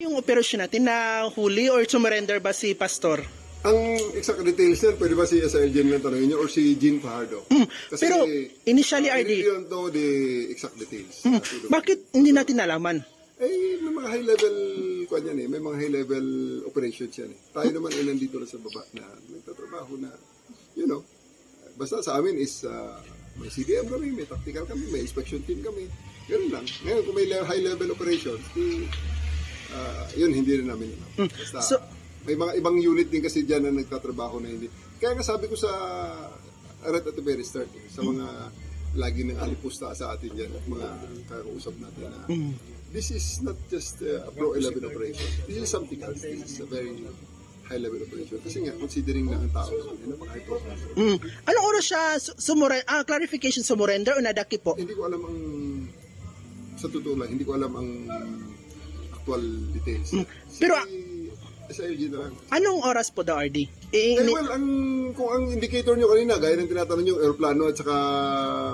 Yung operasyon natin na huli or surrender ba si Pastor? Ang exact details yan, pwede ba si Jen lang tanongin niyo or si Jean Fajardo? Hmm, pero initially, uh, RD, we don't know the exact details. Uh, bakit hindi natin nalaman? Eh, may mga high level, kwan yan eh, may mga high level operations yan eh. Tayo naman ay nandito lang sa baba na nagtatrabaho na, you know, basta sa amin is, uh, may CDM kami, may tactical kami, may inspection team kami. Ganun lang. Ngayon, kung may le- high level operations, di, uh, yun, hindi rin namin alam. Basta, So- may mga ibang unit din kasi dyan na nagtatrabaho na hindi. Kaya nga sabi ko sa, right at the very start, eh, sa mga lagi nang alipusta sa atin dyan, at mga kakausap natin na, this is not just uh, a Pro 11 operation. This is something else. This is a very high level operation. Kasi nga, considering na ang tao, yun ang high profile. Mm. Anong oras siya su- sumure- ah, clarification surrender o nadaki po? Hindi ko alam ang, sa totoo lang, hindi ko alam ang actual details. Si, Pero- SILG na lang. Anong oras po daw, RD? Eh, Eh, well, ang, kung ang indicator nyo kanina, gaya ng tinatanong nyo, aeroplano at saka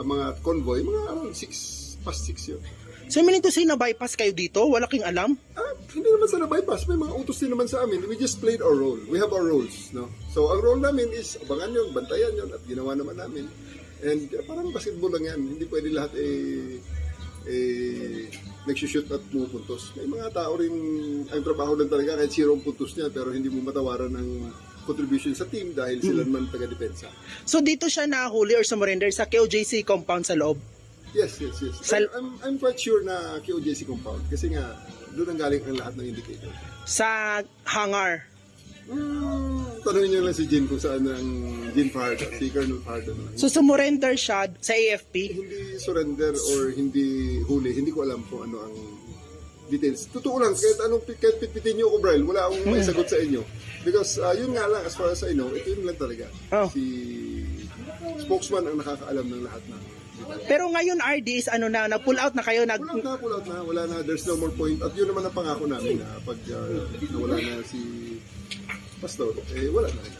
mga convoy, mga around 6, past 6 yun. so, meaning to say na bypass kayo dito? Wala kang alam? Ah, hindi naman sa bypass, may mga utos din naman sa amin. We just played our role. We have our roles, no? So, ang role namin is abangan yun, bantayan yun, at ginawa naman namin. And uh, parang basketball lang yan. Hindi pwede lahat eh, eh, nagsushoot at pumupuntos. May mga tao rin, ang trabaho lang talaga, kahit zero ang puntos niya, pero hindi mo matawaran ng contribution sa team dahil sila naman taga-depensa. So, dito siya nahuli or surrender sa KOJC compound sa loob? Yes, yes, yes. Sal- I'm, I'm, I'm quite sure na QOJC compound kasi nga doon ang galing ang lahat ng indicator. Sa hangar? Hmm, tanongin niyo lang si Jin kung saan ang Jin Fajardo, si Colonel Fajardo. na. So, surrender siya sa AFP? Hindi surrender or hindi huli, hindi ko alam kung ano ang details. Totoo lang, kahit anong kahit pitpitin niyo ako, Brian, wala akong may sagot sa inyo. Because uh, yun nga lang, as far as I know, ito yun lang talaga. Oh. Si spokesman ang nakakaalam ng lahat na. Pero ngayon, RD is ano na, na-pull out na kayo, nag, Pull out na, pull out na. Wala na, there's no more point. At yun naman ang pangako namin na pag uh, nawala na si Pastor, eh wala na rin.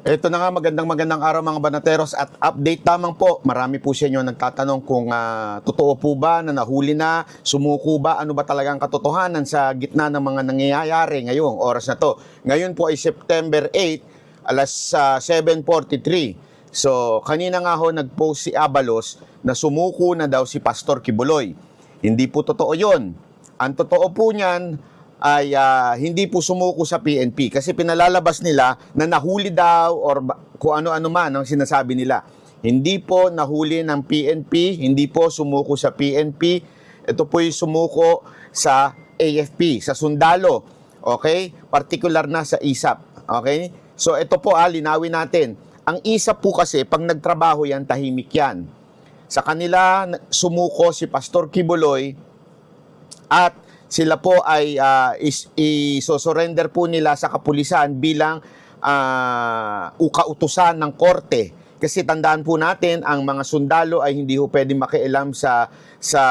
Ito na nga magandang magandang araw mga banateros at update lamang po. Marami po sa inyo nagtatanong kung ah, totoo po ba na nahuli na, sumuko ba, ano ba talagang katotohanan sa gitna ng mga nangyayari ngayong oras na to. Ngayon po ay September 8, alas ah, 7.43. So kanina nga ho nag-post si Abalos na sumuko na daw si Pastor Kibuloy. Hindi po totoo yon. Ang totoo po niyan, ay ah, hindi po sumuko sa PNP kasi pinalalabas nila na nahuli daw or kung ano-ano man ang sinasabi nila. Hindi po nahuli ng PNP, hindi po sumuko sa PNP. Ito po yung sumuko sa AFP, sa sundalo. Okay? Particular na sa ISAP. Okay? So ito po ah, linawin natin. Ang ISAP po kasi, pag nagtrabaho yan, tahimik yan. Sa kanila, sumuko si Pastor Kibuloy at sila po ay uh, is, isosurrender po nila sa kapulisan bilang uh, ukautusan ng korte. Kasi tandaan po natin, ang mga sundalo ay hindi ho pwede makialam sa sa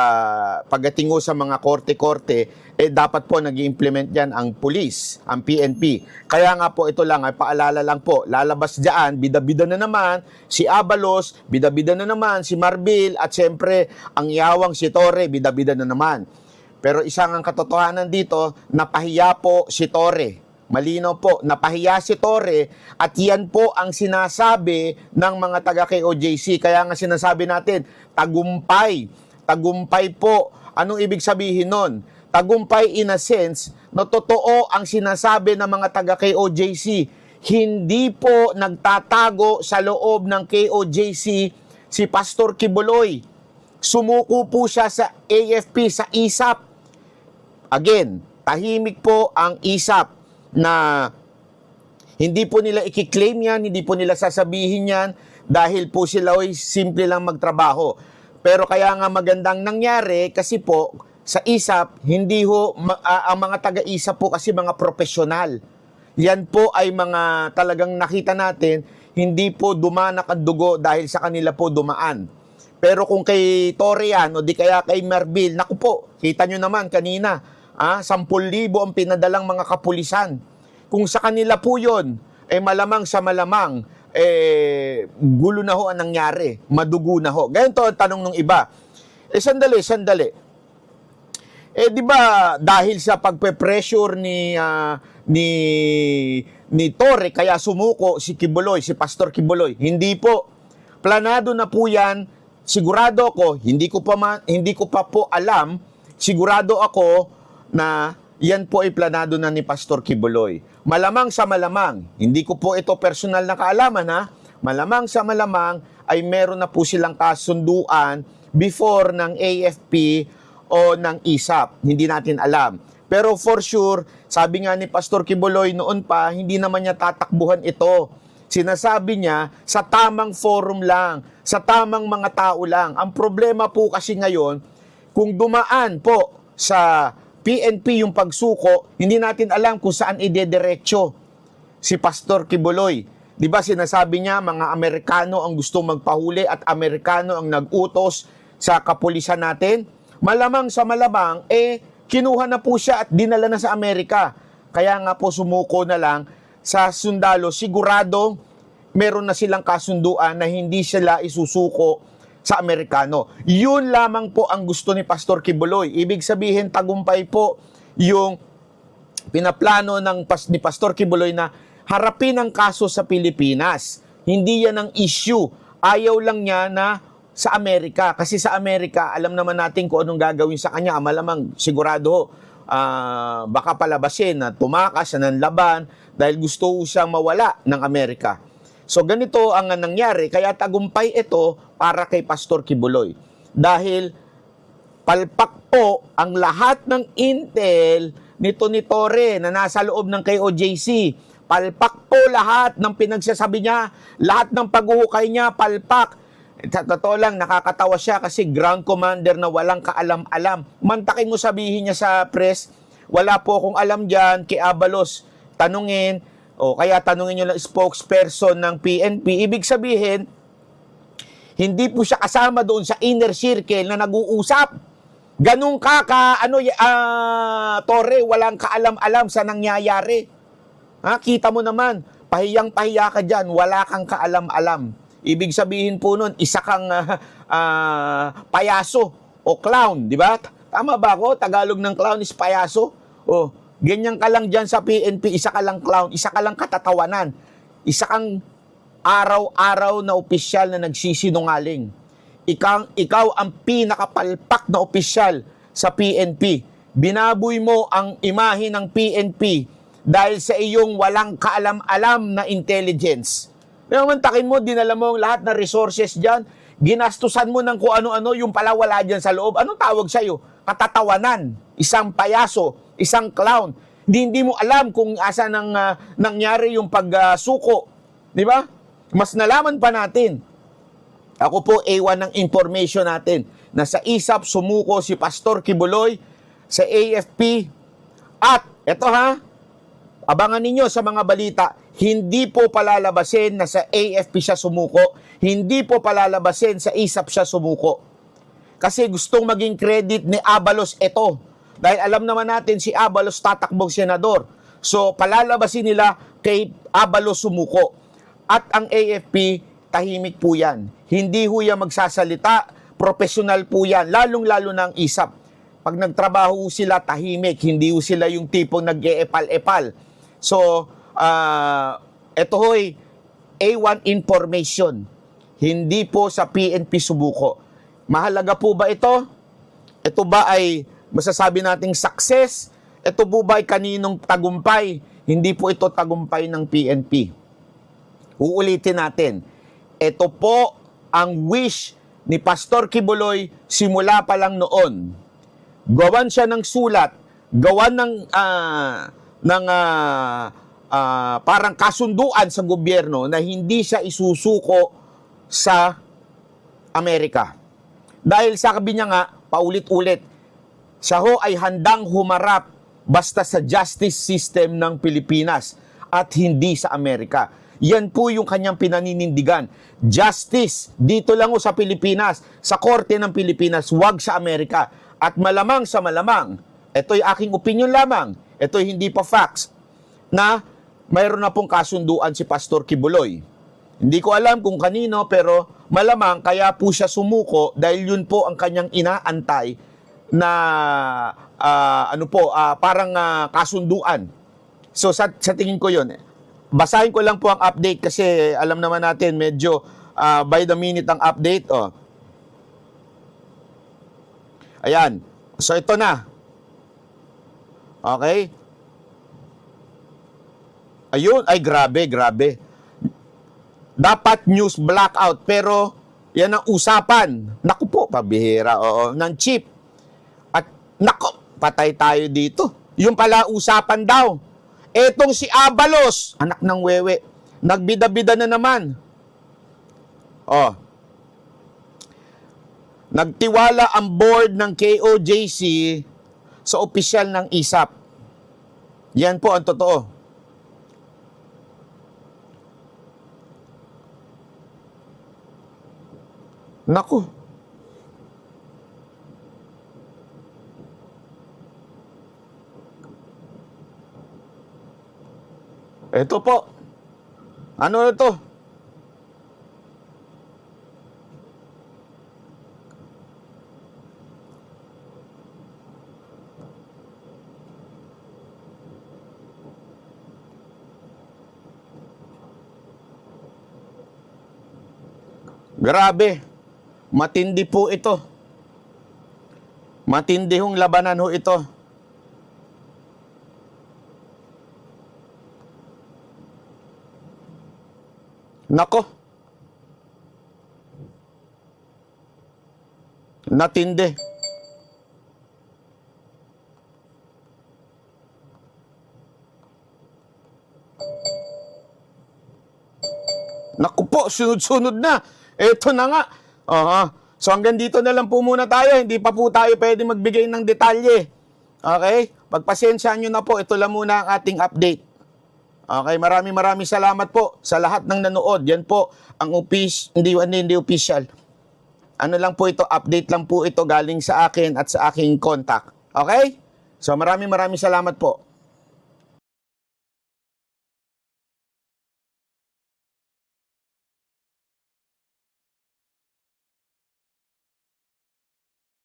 pagdating sa mga korte-korte, eh dapat po nag implement yan ang pulis, ang PNP. Kaya nga po ito lang, ay paalala lang po, lalabas dyan, bida-bida na naman si Abalos, bida-bida na naman si Marbil, at siyempre ang yawang si Torre, bida-bida na naman. Pero isang ang katotohanan dito, napahiya po si Torre. Malinaw po, napahiya si Torre at yan po ang sinasabi ng mga taga KOJC. Kaya nga sinasabi natin, tagumpay. Tagumpay po. Anong ibig sabihin nun? Tagumpay in a sense na totoo ang sinasabi ng mga taga KOJC. Hindi po nagtatago sa loob ng KOJC si Pastor Kibuloy. Sumuko po siya sa AFP, sa ISAP. Again, tahimik po ang ISAP na hindi po nila ikiklaim yan, hindi po nila sasabihin yan dahil po sila ay simple lang magtrabaho. Pero kaya nga magandang nangyari kasi po sa ISAP, hindi ho, ma- ah, ang mga taga-ISAP po kasi mga profesional. Yan po ay mga talagang nakita natin, hindi po dumanak ang dugo dahil sa kanila po dumaan. Pero kung kay Torian o di kaya kay Merville, naku po, kita nyo naman kanina, ah, 10,000 ang pinadalang mga kapulisan. Kung sa kanila po yon, eh malamang sa malamang, eh gulo na ho ang nangyari, madugo na ho. Ganyan to ang tanong ng iba. Eh, sandali, sandali. Eh di ba dahil sa pagpe-pressure ni ah, ni ni Torre kaya sumuko si Kibuloy, si Pastor Kibuloy. Hindi po. Planado na po 'yan. Sigurado ako, hindi ko pa ma- hindi ko pa po alam, sigurado ako na yan po ay planado na ni Pastor Kibuloy. Malamang sa malamang, hindi ko po ito personal na kaalaman ha. Malamang sa malamang ay meron na po silang kasunduan before ng AFP o ng ISAP. Hindi natin alam. Pero for sure, sabi nga ni Pastor Kibuloy noon pa, hindi naman niya tatakbuhan ito. Sinasabi niya sa tamang forum lang, sa tamang mga tao lang. Ang problema po kasi ngayon, kung dumaan po sa PNP yung pagsuko, hindi natin alam kung saan idederecho si Pastor Kibuloy. 'Di ba sinasabi niya mga Amerikano ang gusto magpahuli at Amerikano ang nag-utos sa kapulisan natin? Malamang sa malamang eh kinuha na po siya at dinala na sa Amerika. Kaya nga po sumuko na lang sa sundalo sigurado meron na silang kasunduan na hindi sila isusuko sa Amerikano. Yun lamang po ang gusto ni Pastor Kibuloy. Ibig sabihin tagumpay po yung pinaplano ng ni Pastor Kibuloy na harapin ang kaso sa Pilipinas. Hindi yan ang issue. Ayaw lang niya na sa Amerika. Kasi sa Amerika, alam naman natin kung anong gagawin sa kanya. Malamang, sigurado, ah, baka palabasin na tumakas na ng laban dahil gusto siyang mawala ng Amerika. So ganito ang nangyari. Kaya tagumpay ito para kay Pastor Kibuloy. Dahil palpak po ang lahat ng intel nito ni Torre na nasa loob ng KOJC. Palpak po lahat ng pinagsasabi niya, lahat ng paghuhukay niya, palpak. Sa totoo lang, nakakatawa siya kasi ground commander na walang kaalam-alam. Mantakin mo sabihin niya sa press, wala po akong alam dyan, kay Abalos, tanungin, o kaya tanungin niyo lang spokesperson ng PNP. Ibig sabihin, hindi po siya kasama doon sa inner circle na nag-uusap. Ganun ka ka, ano, y- ah, Torre, walang kaalam-alam sa nangyayari. Ha, kita mo naman, pahiyang pahiya ka dyan, wala kang kaalam-alam. Ibig sabihin po nun, isa kang ah, ah, payaso o clown, di ba? Tama ba ako? Tagalog ng clown is payaso. O, ganyan ka lang dyan sa PNP, isa ka lang clown, isa ka lang katatawanan. Isa kang araw-araw na opisyal na nagsisinungaling. Ikaw, ikaw ang pinakapalpak na opisyal sa PNP. Binaboy mo ang imahe ng PNP dahil sa iyong walang kaalam-alam na intelligence. Pero mantakin mo, dinala mo ang lahat na resources dyan, ginastusan mo ng kung ano-ano, yung pala wala dyan sa loob. Anong tawag sa'yo? Katatawanan, isang payaso, isang clown. Hindi, hindi mo alam kung asa nang, ah, nangyari yung pagsuko. Di ba? Mas nalaman pa natin. Ako po, A1 ng information natin na sa ISAP sumuko si Pastor Kibuloy sa AFP at eto ha, abangan ninyo sa mga balita, hindi po palalabasin na sa AFP siya sumuko, hindi po palalabasin sa ISAP siya sumuko. Kasi gustong maging credit ni Abalos ito. Dahil alam naman natin si Abalos tatakbong senador. So palalabasin nila kay Abalos sumuko. At ang AFP, tahimik po yan. Hindi ho yan magsasalita, profesional po yan, lalong-lalo ng ISAP. Pag nagtrabaho sila, tahimik, hindi ho sila yung tipong nag-eepal-epal. So, ah, ito ho'y A1 information. Hindi po sa PNP subuko. Mahalaga po ba ito? Ito ba ay masasabi nating success? Ito po ba ay kaninong tagumpay? Hindi po ito tagumpay ng PNP. Uulitin natin. Ito po ang wish ni Pastor Kibuloy simula pa lang noon. Gawan siya ng sulat, gawan ng ah, ng ah, ah, parang kasunduan sa gobyerno na hindi siya isusuko sa Amerika. Dahil sabi niya nga, paulit-ulit, siya ho ay handang humarap basta sa justice system ng Pilipinas at hindi sa Amerika. Yan po yung kanyang pinaninindigan. Justice, dito lang ho sa Pilipinas, sa korte ng Pilipinas, wag sa Amerika. At malamang sa malamang, ito'y aking opinion lamang, ito'y hindi pa facts, na mayroon na pong kasunduan si Pastor Kibuloy. Hindi ko alam kung kanino, pero malamang kaya po siya sumuko dahil yun po ang kanyang inaantay na ah, ano po, ah, parang ah, kasunduan. So sa, sa tingin ko yun, basahin ko lang po ang update kasi alam naman natin medyo ah, by the minute ang update. Oh. Ayan. So ito na. Okay? Ayun, ay grabe, grabe. Dapat news blackout pero yan ang usapan. Naku po, pabihira, oo, ng chip. Nako, patay tayo dito. Yung pala usapan daw. Etong si Abalos, anak ng wewe, nagbida-bida na naman. Oh. Nagtiwala ang board ng KOJC sa opisyal ng ISAP. Yan po ang totoo. Naku. Ito po. Ano ito? Grabe. Matindi po ito. Matindi hong labanan ho ito. Nako. Natindi. Naku po, sunod-sunod na. Eto na nga. Aha. So hanggang dito na lang po muna tayo. Hindi pa po tayo pwede magbigay ng detalye. Okay? Pagpasensyaan nyo na po. Ito lang muna ang ating update. Okay, maraming maraming salamat po sa lahat ng nanood. Yan po ang office, hindi, hindi, hindi official. Ano lang po ito, update lang po ito galing sa akin at sa aking contact. Okay? So maraming maraming salamat po.